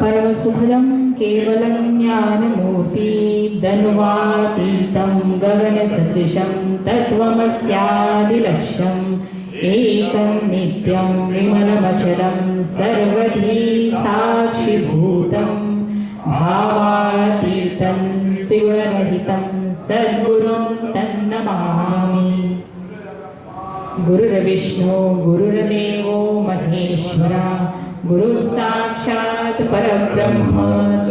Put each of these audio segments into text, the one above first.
परमसुखदं केवलं ज्ञानमूर्ति धन्वातीतं गगनसदृशं तत्त्वमस्यादिलक्ष्यम्। एकं नित्यं विमलमचलं सर्वधी साक्षिभूतं भावातीतं सद्गुरुं तन्नमामि। गुरुर्विष्णु गुरुर्देवो महेश्वरा गुरु साक्षात् परब्रह्म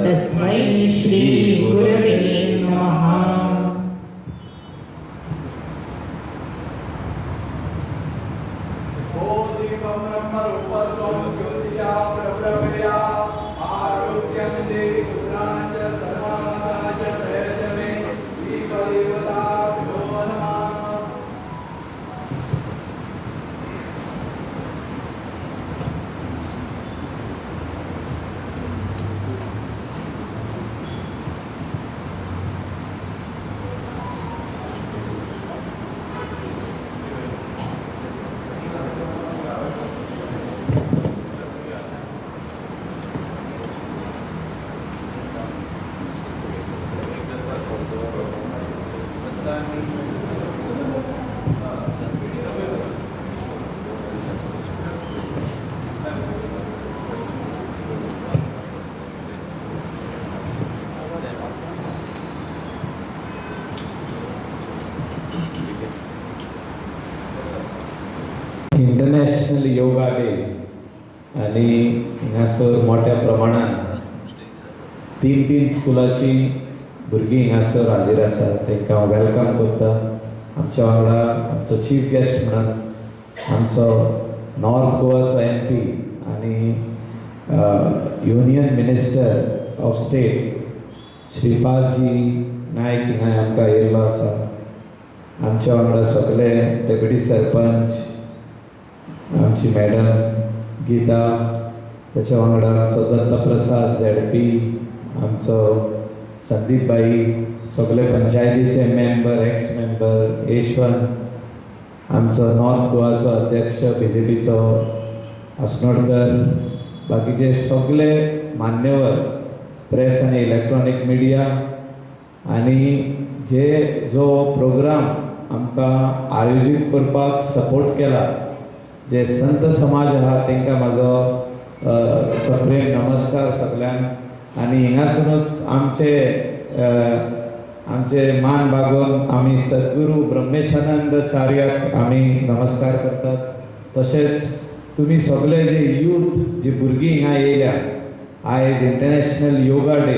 तस्मै श्री गुरवे नमः स्कुलाची भुरगीं हांगासर हाजीर आसा तांकां वेलकम करता. आमच्या वांगडा आमचो चीफ गेस्ट म्हणून आमचो नॉर्थ गोवाचो एम पी आनी union minister of state Shripadji Naik हिंगा आमकां येयल्लो आसा. आमच्या वांगडा सगळे डेप्युटी सरपंच आमची मॅडम गीता त्याच्या वांगडा आमचो दत्तप्रसाद झेडपी आमचो संदीपबाई सगळे पंचायतीचे मेंबर एक्स मेंबर यशवंत आमचो नॉर्थ गोवाचो अध्यक्ष बी जे पीचो अस्नोडकर बाकीचे सगळे मान्यवर प्रेस आनी इलेक्ट्रॉनिक मिडिया आनी जे जो प्रोग्राम आमकां आयोजीत करपाक सपोर्ट केला जे संत समाज आहा तांकां म्हाजो सप्रेम नमस्कार सगल्यांक आनी हिंगासरूच आमचे आमचे मान बागोवन आमी सद्गुरू ब्रह्मेशानंद चार्याक आमी नमस्कार करतात. तशेंच तुमी सगळे जे यूथ जी भुरगीं हिंगा येयल्या आयज इंटरनॅशनल योगा डे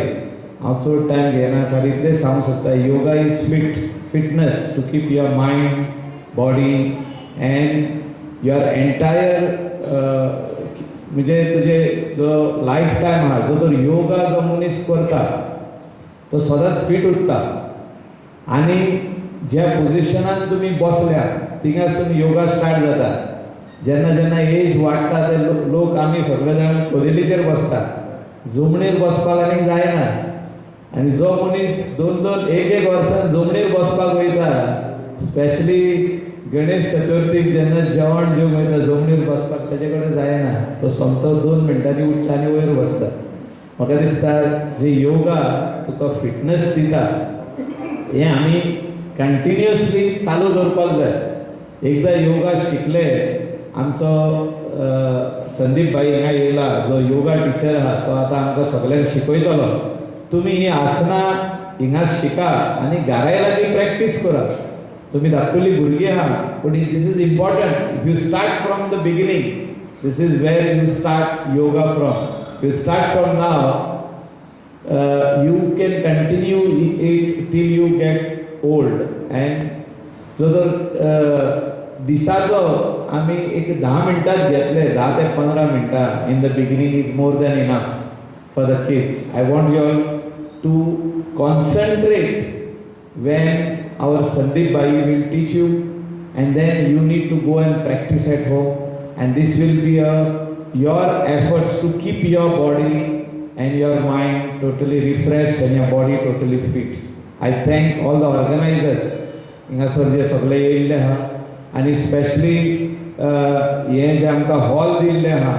हांव चड टायम घेना खाली ते सांगूंक सोदता yoga is fit fitness to keep your mind body and your entire म्हणजे तुजे जो लायफ टायम आहा जो तर योगा जो मनीस करता तो सदांच फीट उरता आनी ज्या पोजिशनान तुमी बसल्या थिंगासून योगा स्टार्ट जाता जेन्ना जेन्ना एज वाडटा ते लोक आमी सगळे जाण खोदेलीचेर बसतात. जमणीर बसपाक आनी जायना. आनी जो मनीस दोन दोन एक एक वर्सान जमणीर बसपाक वयता स्पेशली गणेश चतुर्थीक जेन्ना जेवण जेव वयता जमनीर बसपाक ताजे कडेन जायना. तो सोमतो दोन मिनटांनी उठता आनी वयर बसता म्हाका दिसता जे योगा तुका फिटनस दिता हें आमी कंटिन्युअसली चालू दवरपाक जाय. एकदां योगा शिकले आमचो संदीप भाई हांगा येयला जो योगा टिचर आहा तो आतां आमकां सगळ्यांक शिकयतलो. तुमी ही आसनां हिंगा शिका आनी घराय लागीं प्रॅक्टीस करा. तुमी धाकटुली भुरगीं आहा पूण this is important you start from the beginning this is where you start yoga from you start from now you can continue it till you get old. जो जर दिसाचो आमी एक धा मिनटात घेतले धा ते पंदरा मिनटां in the beginning is more than enough for the kids I want you to concentrate when our Sandeep Bhai will teach you and then you need to go and practice at home and this will be a, your efforts to keep your body and your mind totally refreshed and your body totally fit. I thank all the organizers हिंगासर जे सगळे येयल्ले आहा आनी specially हे जे आमकां hall दिल्ले आहा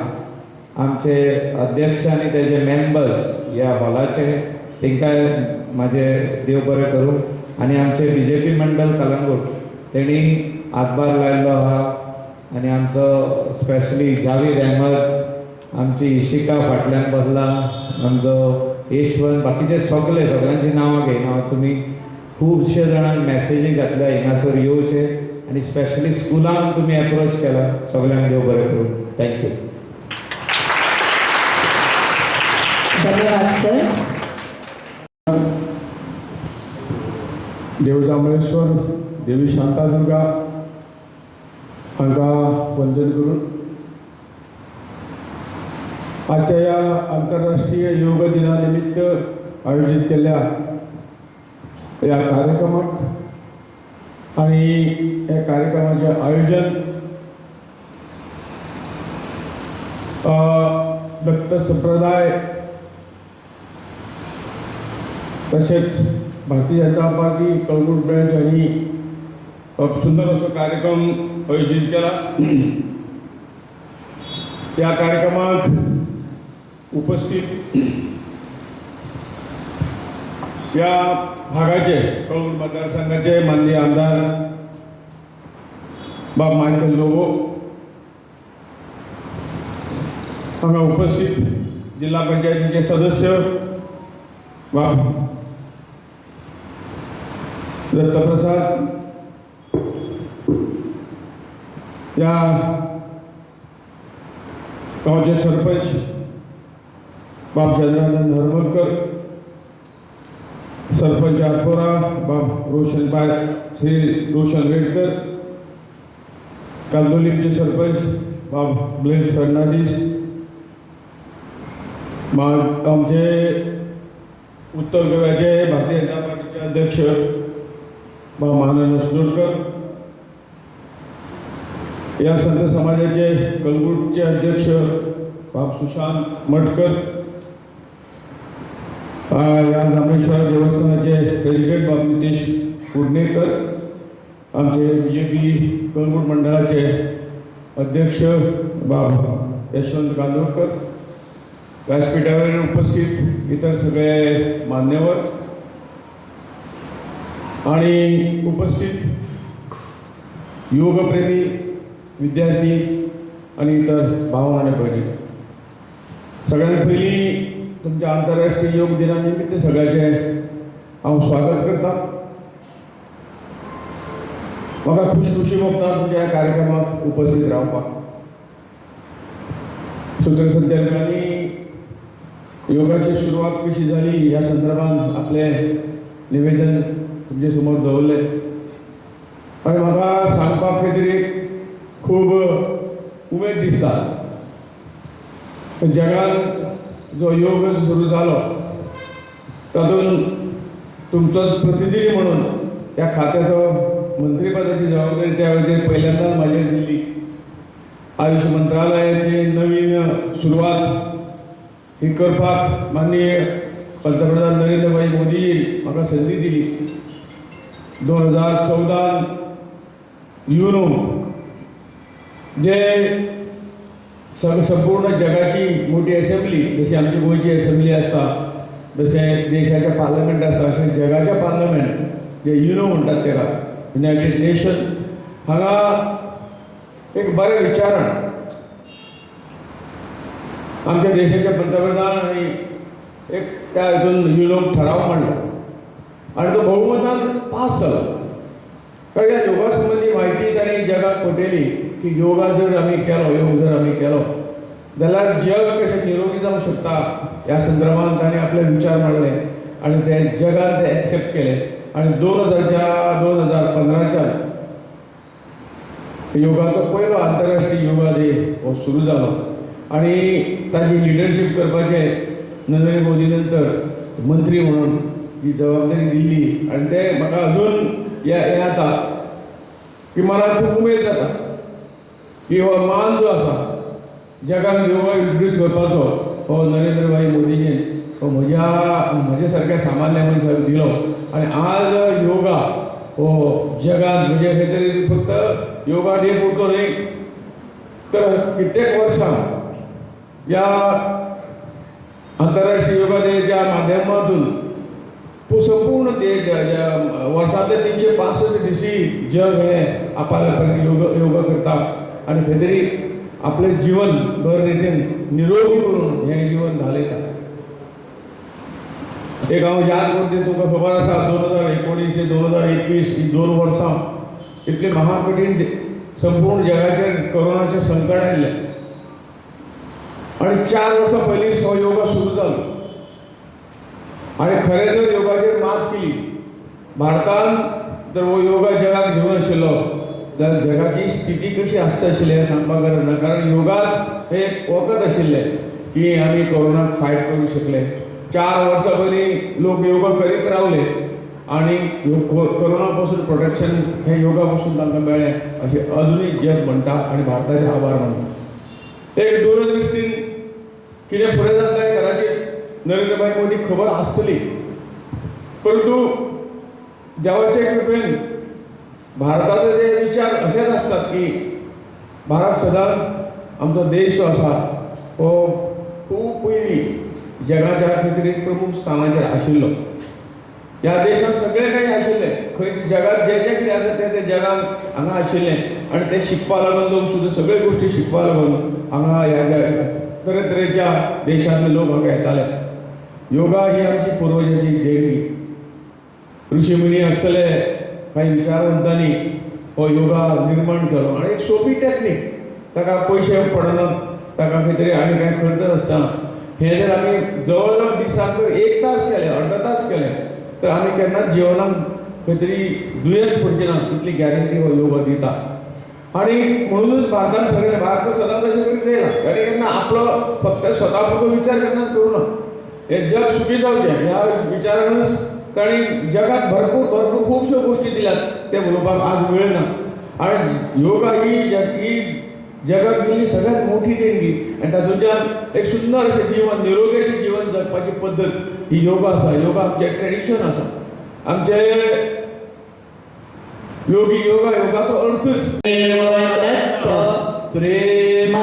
आमचे अध्यक्ष आणि तेजे मेंबर्स ह्या हॉलाचे तांकां म्हाजे देव बरें करूं आनी आमचे बी जे पी मंडल कलंगूट तेणी हातभार लायिल्लो आहा आनी आमचो स्पेशली जावीद अहमद आमची इशिका फाटल्यान बसला. आमचो यशवंत बाकीचे सगळे सगळ्यांची नांवां घेयना हांव तुमी खुबशे जाणांक मॅसेजी घातल्या हिंगासर येवचे आनी स्पेशली स्कुलांक तुमी अप्रोच केला. सगळ्यांक देव बरें करूं थँक्यू धन्यवाद सर देव जांभळेश्वर देवी शांतादुर्गा हांकां वंदन करून. आजच्या ह्या आंतरराष्ट्रीय योग दिना निमित्त आयोजीत केल्ल्या ह्या कार्यक्रमाक आणि ह्या कार्यक्रमाचें आयोजन दत्त संप्रदाय तसेच भारतीय जनता पार्टी कळगूट ब्रँच यांनी सुंदर असो कार्यक्रम आयोजित केला. त्या कार्यक्रमात उपस्थित या भागाचे कळगूट मतदारसंघाचे माननीय आमदार बाब मायकल लोबो हांगा उपस्थित जिल्हा पंचायतीचे सदस्य बाब दत्तप्रसाद या गावचे सरपंच बाप चंद्रानंद हरमलकर सरपंच चारपोरा बाप रोशन बाय श्री रोशन रेडकर कांदोलीचे सरपंच बाप ब्लेस फर्नांडीस मग आमचे उत्तर गोव्याचे भारतीय जनता पार्टीचे अध्यक्ष बाब महानंद शिरोडकर. या संत समाजाचे कलगुटचे अध्यक्ष बाप सुशांत मटकर. या रामेश्वर देवस्थानाचे प्रेसिडेंट बाप नितेश कुडणेकर आमचे बी जे पी कलगुट मंडळाचे अध्यक्ष बाब यशवंत कांदोळकर व्यासपीठावर उपस्थित इतर सगळे मान्यवर. आणि उपस्थित योगप्रेमी विद्यार्थी आणि इतर भाव आणि भगिनी सगळ्यात पहिली तुमच्या आंतरराष्ट्रीय योग दिनानिमित्त सगळ्याचे हांव स्वागत करता म्हाका खुशखुशी भोगता तुमच्या या कार्यक्रमाक उपस्थित रावपाक सूत्रसंचालकांनी योगाची सुरवात कशी झाली? ह्या संदर्भात आपले निवेदन तुमचे समोर दवरले आणि म्हाका सांगपाक खंय तरी खूब उमेद दिसता. जगात जो योग सुरू जालो तातूंत तुमचो प्रतिनिधी म्हणून ह्या खात्याचो मंत्रीपदाची जबाबदारी त्या पहिल्यांदाच माझ्या दिली. आयुष मंत्रालयाची नवीन सुरवात ही करपाक माननीय पंतप्रधान नरेंद्रभाई मोदीजीन म्हाका संदी दिली. दोन हजार चौदान युनो जे सग संपूर्ण जगाची मोठी असेंब्ली जशी आमची गोंयची असेंब्ली आसता जशें देशाच्या पार्लमेंट आसा अशें जगाच्या पार्लमेंट जे युनो म्हणटात तेका युनायटेड नेशन हांगा एक बरें विचारण आमच्या देशाचे पंतप्रधान आणि एक त्या हातून युनोक ठराव मांडलो आणि तो बहुमतात पास झाला. कारण या योगासंबंधी माहिती त्यांनी जगात पटयली की योगा जर आमी केलो योग जर आमी केलो जाल्यार जग कशें निरोगी जावंक शकता ह्या संदर्भात ताणें आपले विचार मांडले आनी ते जगान ते एक्सेप्ट केले. आनी दोन हजारच्या दोन हजार पंदराच्यान योगाचो पयलो आंतरराष्ट्रीय योगा दे हो सुरू जालो आणि ताची लिडरशीप करपाचे नरेंद्र मोदी नंतर मंत्री म्हणून ही जबाबदारी दिली. आणि ते म्हाका अजून हे जाता की मला खूब उमेद जाता की हो मान जो आसा जगान योगा इंट्रोड्यूस करपाचो हो नरेंद्र भाई मोदीजीन हो म्हज्या म्हज्या सारक्या सामान्य मनशाक दिलो. आणि आज योगा हो, हो जगात म्हणजे हे तरी फक्त योगा डे पुरतो न्ही. तर कित्येक वर्सां या आंतरराष्ट्रीय योगा डेच्या माध्यमातून तो संपूर्ण ते वर्षातले तीनशे पासष्ट दिवशी जग हे आपल्याला योग योगा करतात. आणि खरी आपले जीवन भर रितीन निरोगी करून हे जीवन घालयता एक हांव याद करते तुका खबर आसा दोन हजार एकोणीशे दोन हजार एकवीस ही दोन वर्सां इतले महाकठीण संपूर्ण जगाचेर कोरोनाचें संकट आयलें आणि चार वर्सां पयलीं हो योगा सुरू जालो आणि खरें जर योगाचेर मात केली. भारतान जर हो योगा जगाक घेवन आशिल्लो. जाल्यार जगाची स्थिती कशी आसता आशिल्ली हें सांगपाक गरज ना कारण योगाक हें एक वखद आशिल्लें की आमी कोरोनाक फायट करूंक शकले. चार वर्सां पयलीं लोक योगा करीत रावले आणि यो- कोरोना पासून प्रोटेक्शन हे योगा पासून तांकां मेळ्ळें अशें अजुनूय जग म्हणटा आणि भारताचे आभार मानता एक दूरदृश्टीन कितें फुडें जातलें घराचेर नरेंद्रभाई मोदी खबर आसतली परंतु देवाचे कृपेन भारताचे जे विचार असेच असतात की भारत सदांच आमचो देश जो आसा हो खूब पयलीं जगाच्या खंय एक प्रमुख स्थानाचेर आशिल्लो. ह्या देशात सगळें काही आशिल्लें. खंय जगात जे जे कितें आसा तें तें जगान हांगा आशिल्लें. आनी तें शिकपा लागून लोक सुद्दां सगळे गोश्टी शिकपा लागून हांगा ह्या ज्या तरेतरेच्या देशांतले लोक हांगा येताले योगा ही आमची पुर्वजांची देणगी ऋषिमुनी आसतले काही विचारवंतांनी हो योगा निर्माण करो. आनी एक सोपी टॅक्नीक ताका पयशे पडना ताका खंय तरी आणि काय खर्च नासता हे जर आमी जवळ जवळ दिसाक जर एक तास केले अर्धा तास केले तर आमी केन्नाच जिवनाक खंय तरी दुयेंत पडचे ना इतली गॅरंटी हो योगा दिता. आणि म्हणूनच भारतान ठरयलें भारत सदांच अशें करीत येयला आनी केन्ना आपलो फक्त स्वता पुरतो विचार केन्नाच करूं ना हे जग सुखी जावचें ह्या विचारानूच ताणी जगात भरपूर भरपूर खूपशो गोश्टी दिल्यात ते उलोवपाक आज वेळ आणि योगा ही जग ही जगात दिल्ली सगळ्यात मोठी देणगी आणि तातूंतल्यान एक सुंदर अशें जीवन निरोगी अशें जीवन जगपाची पद्दत ही योगा आसा योगा आमचें ट्रेडिशन आसा आमचे योगी योगा योगाचो अर्थच देवदत्त प्रेम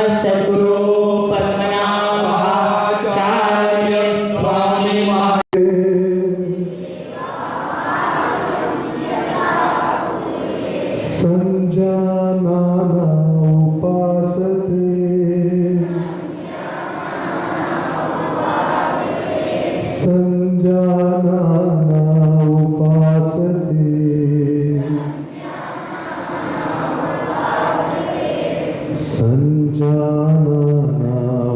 सञ्जानाना उपासते सञ्जानाना उपासते सञ्जानाना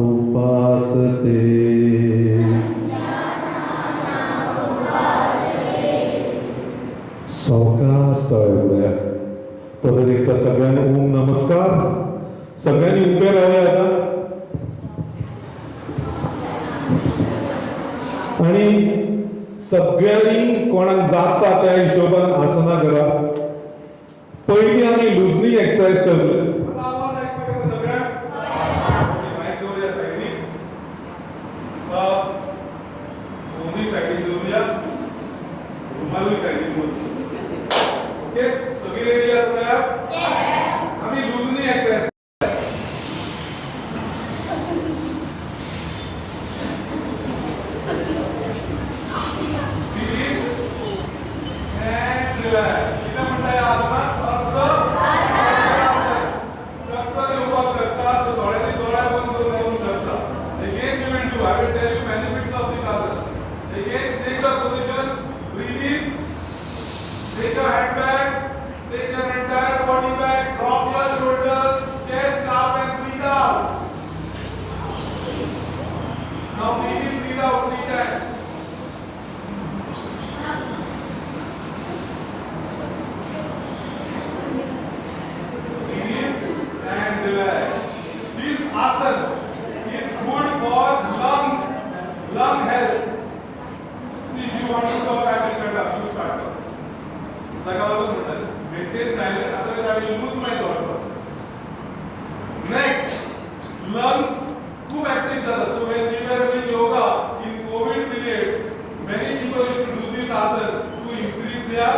उपासते सावकाश तळ्या परत एकदा सगळ्यांना ओम नमस्कार सगळ्यांनी उभे राहूया आता आणि सगळ्यांनी कोणाक जाता त्या हिशोबान आसना करा पहिली आम्ही लुजनी एक्सरसाइज करतले आता आवाज दोन्ही साईडनी. अ, दोन्ही साईडनी दोन्ही या. रुमालही साईडनी दोन्ही. Okay want to talk, I will shut up. You start talking. Like I was told, maintain silent, otherwise I will lose my thought process. Next, lungs. Too active जातात. So when we were doing yoga in COVID period, many people used to do this asana to increase their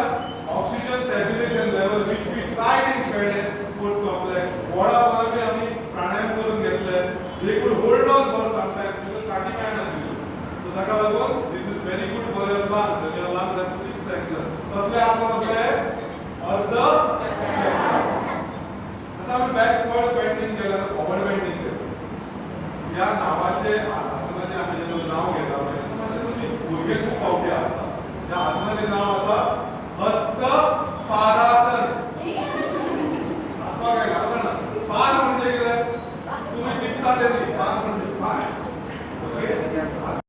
oxygen saturation level, which we tried in Pele sports complex. वडापावने आम्ही प्राणायाम करून घेतले. They could hold on for some time. Because starting I had to do. So that was puede...